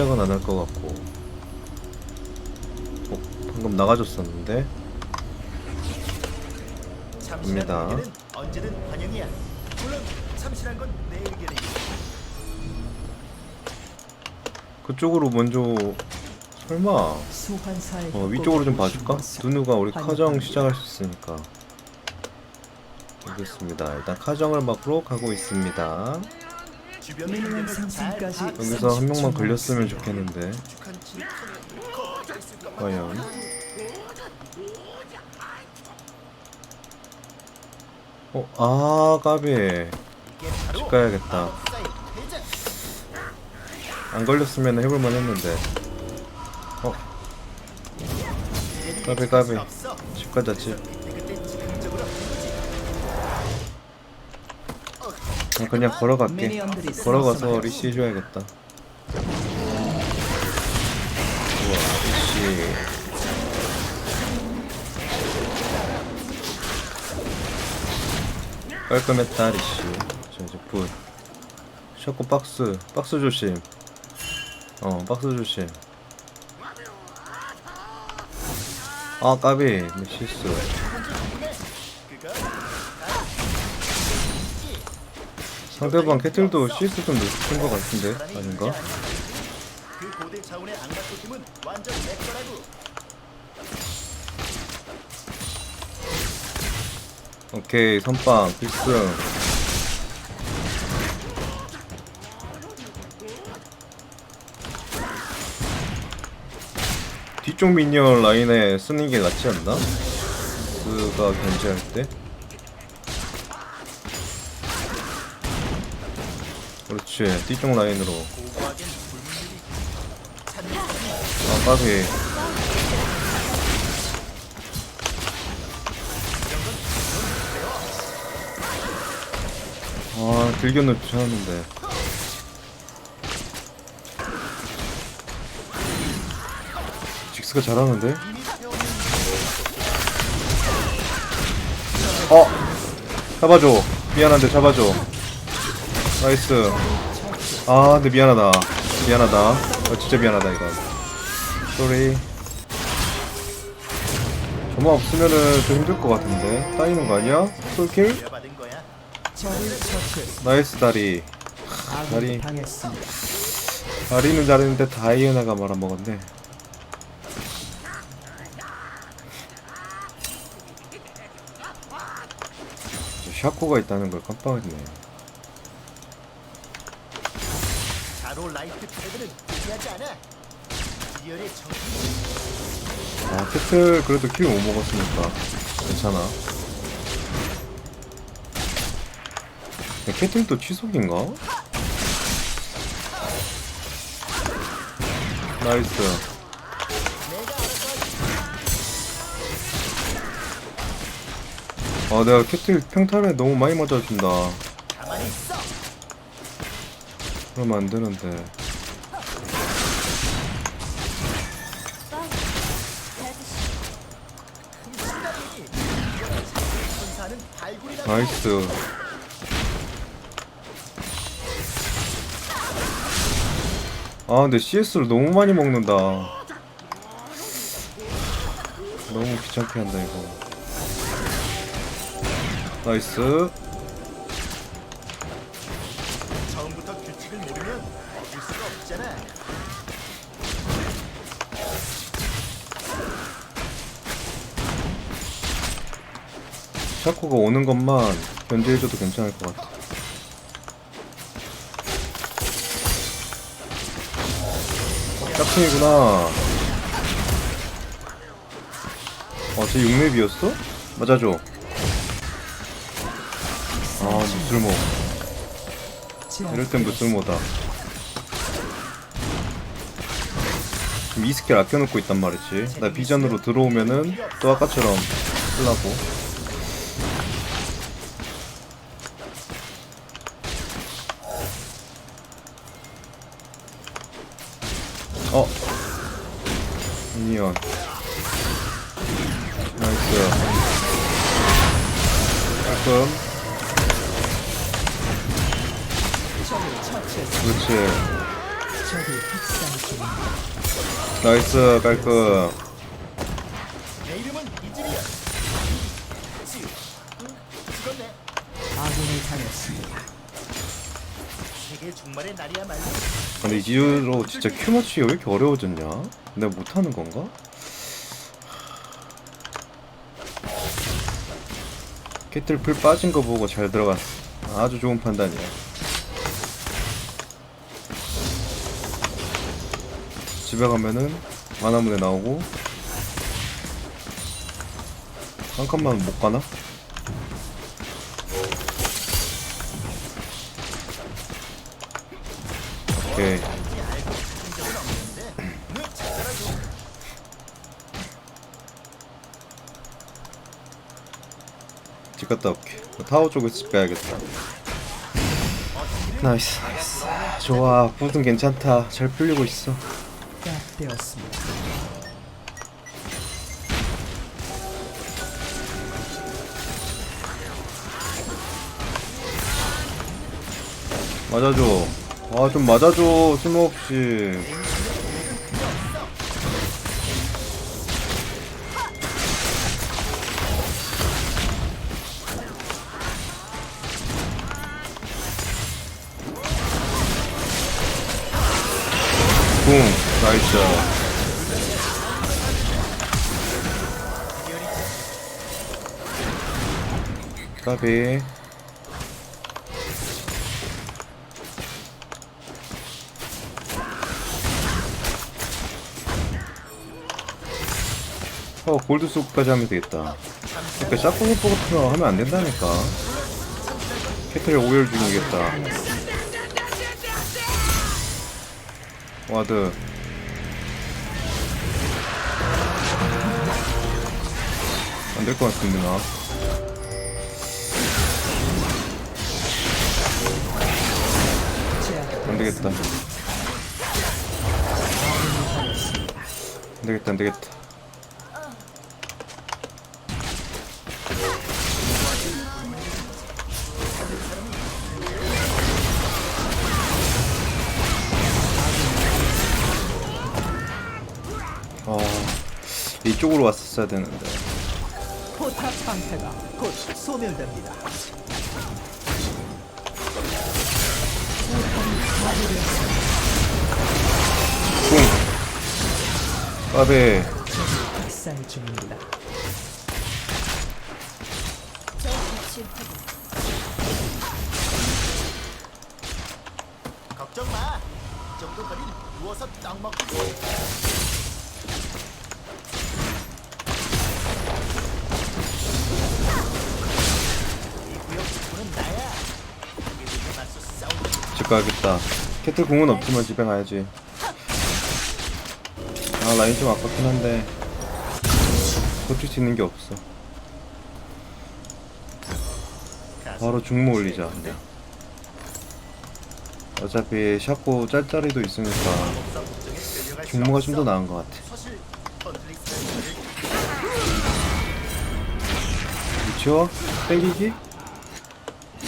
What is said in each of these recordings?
시작은 안 할 것 같고 어, 방금 나가줬었는데 입니다. 언제든 환영이야. 물론 참신한 건 내 의견이. 그쪽으로 먼저 설마 어, 위쪽으로 좀 봐줄까? 누누가 우리 카정 시작할 수 있으니까 알겠습니다 일단 카정을 막으러 가고 있습니다 여기서 한 명만 30초 걸렸으면. 좋겠는데 과연 어? 아 까비 집 가야겠다. 안 걸렸으면 해볼만 했는데 어? 까비 까비. 집 가자 집 어, 그냥 걸어갈게. 걸어가서. 리시 해줘야겠다. 우와 리시. 깔끔했다 리시. 자 이제 붓 셔코 박스 박스 조심. 어 박스 조심. 아 까비. 네, 실수 상대방 캐틀도 CS 좀 높은 것 같은데 아닌가? 그 고대 차원의 안각도 힘은 완전 내 거라고. 오케이 선빵 필승 뒤쪽 미니언 라인에 쓰는 게 낫지 않나? 그가 견제할 때 그렇지 뒤쪽 라인으로. 아 까비 아 들견을 붙여놨는데. 직스가 잘하는데? 어! 잡아줘. 미안한데 잡아줘. 나이스 아 근데 미안하다. 미안하다. 아, 진짜 미안하다 이거. 쏘리 저만 없으면은 좀 힘들 것 같은데. 따이는 거 아니야? 솔킬? 나이스 다리. 다리. 다리는 잘했는데 다이애나가 말아먹었네. 샤코가 있다는 걸 깜빡했네 자로 라이트 트레드는 포기하지 않아. 리얼의 정신 아 캐틀 그래도 킬못 먹었으니까 괜찮아 야, 캐틀도 취속인가? 나이스 아 내가 캐틀 평타에 너무 많이 맞아준다. 그러면 안 되는데. 나이스. 아 근데 CS를 너무 많이 먹는다. 너무 귀찮게 한다 이거. 나이스 샤코가 오는 것만 견제해줘도 괜찮을 것 같아. 짝퉁이구나. 어 쟤 6렙이었어? 맞아줘. 아 무슬모. 이럴 땐 무슬모다. 지금 이 스킬 아껴놓고 있단 말이지. 나 비전으로 들어오면은 또 아까처럼 쓰려고 어 미니언 나이스 처치했습니다. 그렇지. 나이스 깔끔 세계 종말의 날이야말로. 근데 이지로 진짜 큐 맞추기가 왜 이렇게 어려워졌냐? 내가 못하는 건가? 캐틀 풀 빠진 거 보고 잘 들어갔어 아주 좋은 판단이야 집에 가면은 만화문에 나오고 한 칸만 못 가나? 오케이. 집 갔다 올게 타워 쪽에서 집 가야겠다 나이스 나이스 좋아 푸든 괜찮다 잘 풀리고 있어 딱 되었습니다. 맞아줘 아 좀 맞아줘 쓸모없이 붕 나이스. 까비 어 골드 소까지 하면 되겠다. 그러니까 샤코니포 같은 거 하면 안 된다니까. 캐틀 오열 중이겠다. 와드. 안 될 것 같습니다. 안 되겠다. 안 되겠다 안 되겠다 이쪽으로 왔었어야 되는데 포탑 상태가 곧 소멸됩니다. 뿡 까베 학살 중입니다. 걱정 마. 이 정도 거린 누워서 떡 먹고. 가야겠다 캐틀 공은 없지만 집에 가야지 아 라인 좀 아깝긴 한데 버틸 수 있는 게 없어 바로 중모 올리자. 어차피 샤코 짤짤이도 있으니까 중모가 좀 더. 나은 것 같아 미쳐? 땡기기?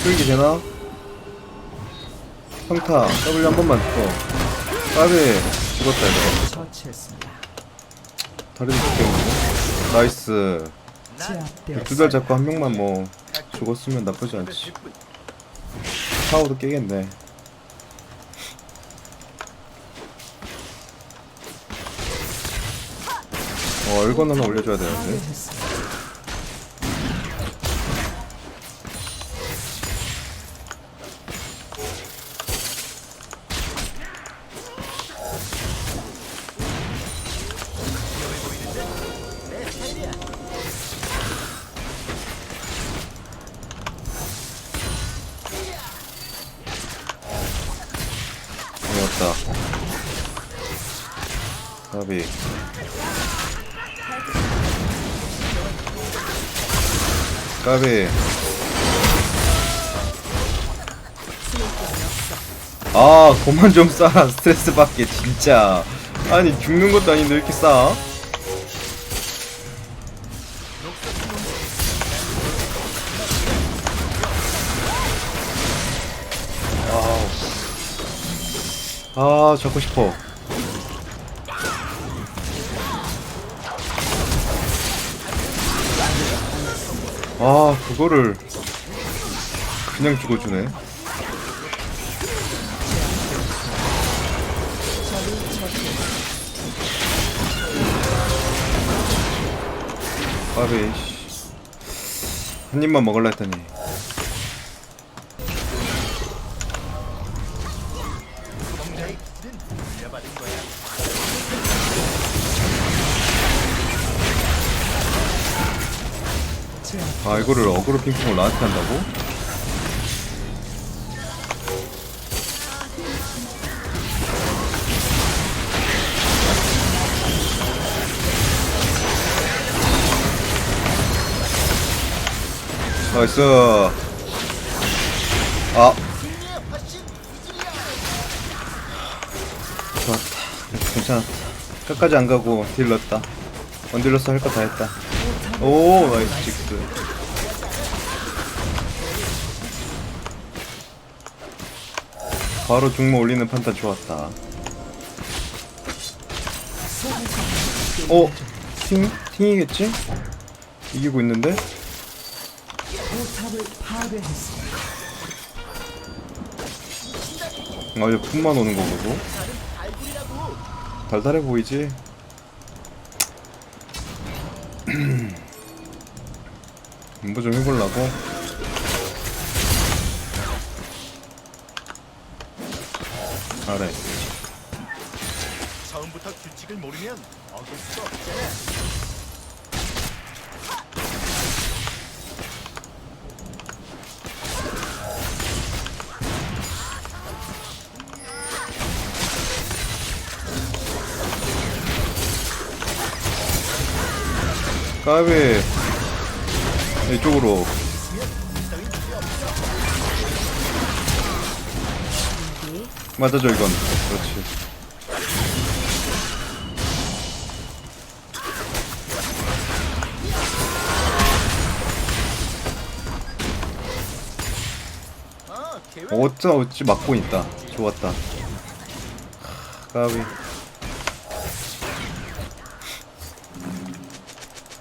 풀기 되나? 평타 W 한 번만 줘 까비 죽었다 이거. 다리도 죽겠는데? 나이스 제압되었습니다. 두달 잡고 한 명만 뭐 죽었으면 나쁘지 않지 타워도 깨겠네 어 얼건 하나 올려줘야 되는데 까비 아 그만 좀 싸. 스트레스 받게 진짜. 아니 죽는 것도 아닌데 왜 이렇게 싸? 아 잡고 싶어 아 그거를 그냥 죽어주네 씨. 한 입만 먹을라 했더니 이거를 어그로 핑퐁을 나한테 한다고? 나이스. 아. 좋았다. 괜찮았다. 끝까지 안 가고 딜 넣었다. 원딜러스 할 거 다 했다. 오 나이스 직스 바로 중모 올리는 판단 좋았다 어? 팅? 팅이겠지? 이기고 있는데? 아 이제 품만 오는 거 보고 달달해 보이지? 공부 좀 해보려고 아래 처음부터 규칙을 모르면 어길 수 없잖아. 까비 이쪽으로 맞아줘 이건. 그렇지. 아, 어쩌 어찌 막고 있다. 좋았다. 하, 까비.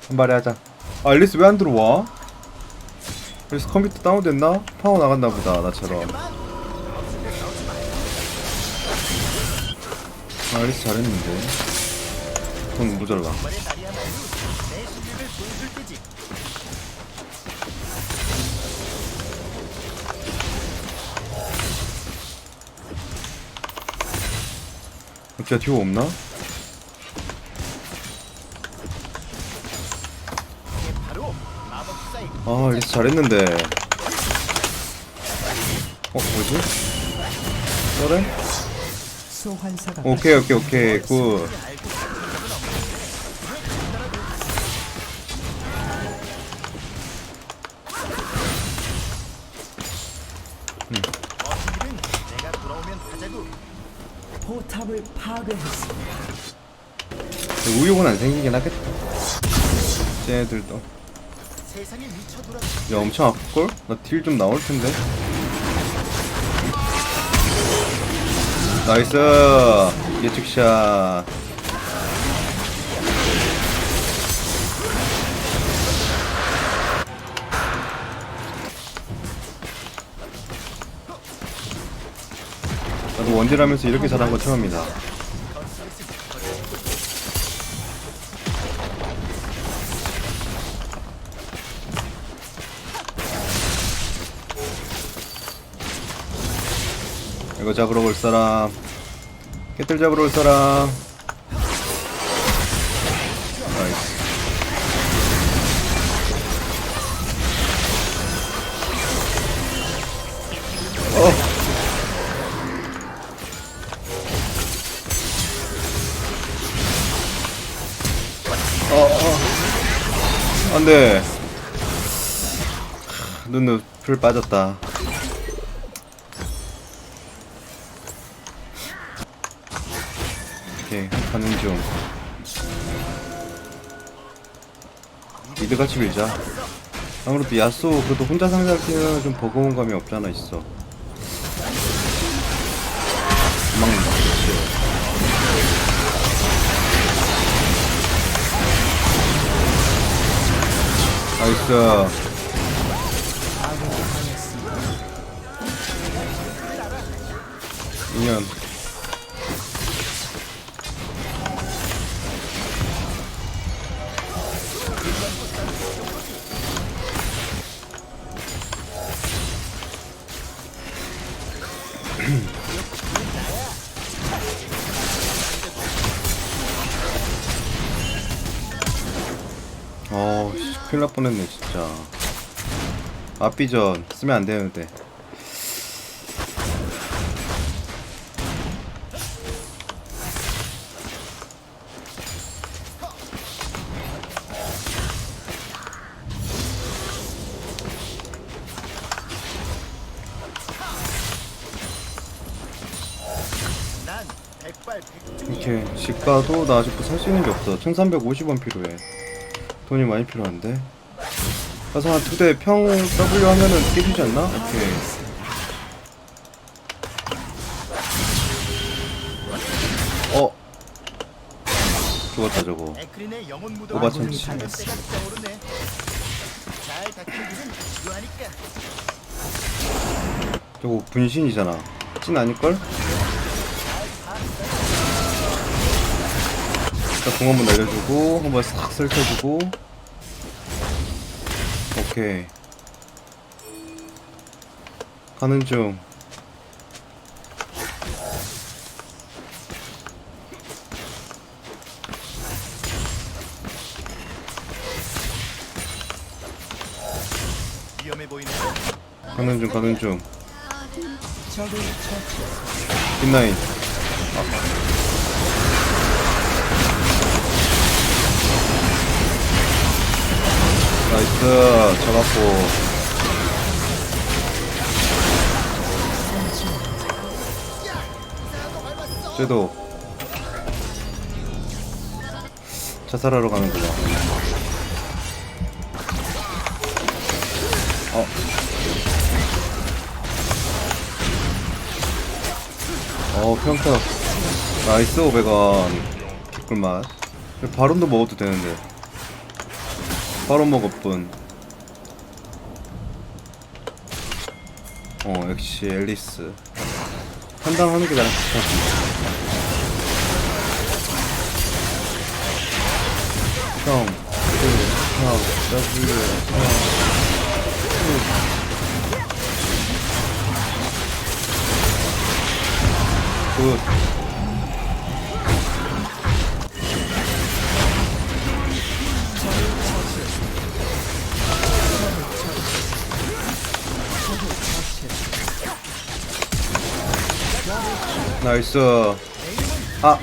한 발에 하자. 아 앨리스 왜 안 들어와? 앨리스 컴퓨터 다운됐나? 파워 나갔나 보다 나처럼 아 앨리스 잘했는데 보여줄 때지. 진짜 듀오 없나? 아 앨리스 잘했는데 어 뭐지? 그래? 소환사가 오케이 오케이 오케이 굿 하자고. 포탑을 파괴했습니다. 우욕은 안 생기긴 하겠다 돌아. 야 엄청 아플걸? 나 딜 좀 나올 텐데 나이스. 예측샷. 나도 원딜 하면서 이렇게 잘한 건 처음이다 잡으러 올 사람 깨틀 잡으러 올 사람 나이스 어 어, 어. 안 돼. 눈눈 풀 빠졌다. 가는 중. 이드 같이 밀자. 아무래도 야쏘 그래도 혼자 상대할 때는 좀 버거운 감이 없잖아 있어. 도망. 나이스. 인연. 앞비전 쓰면 안 되는데. 이렇게 집 가도 나 아직도 살 수 있는 게 없어. 1350원 필요해. 돈이 많이 필요한데 가서 한 두대 평 W 하면은 깨지지 않나? 오케이 어 죽었다 저거. 오바 참치. 저거 분신이잖아 찐 아닐걸? 일단 공 한번 날려주고 한번 싹 설쳐주고 오케이 가는 중. 가는 중 가는 중. 빛나인 나이스. 잡았고. 쟤도. 자살하러 가는구나. 어. 어 평타. 나이스 500원. 개꿀맛. 바론도 먹어도 되는데 먹을 뿐 어, 역시 앨리스. 판단하는 게 나랑 비슷하지 형, 그, 형, W, 형, 굿. 나이스. 아.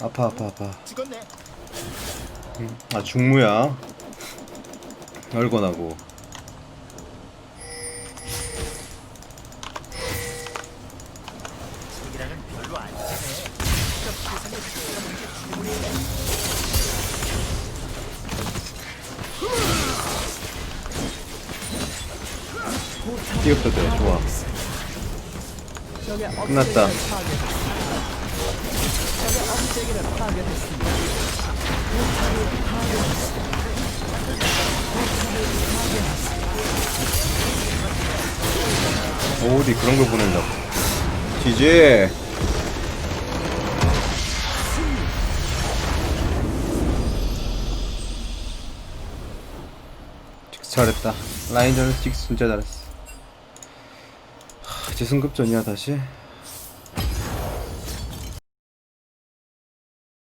아파 아파 아파. 아 중무야. 충분해. 뛰었다 돼. 좋아. 끝났다. 어디 그런 걸 보낸다고. 지지. 직스 잘했다. 라인전은 직스 진짜 잘했어. 하, 이제 승급전이야 다시.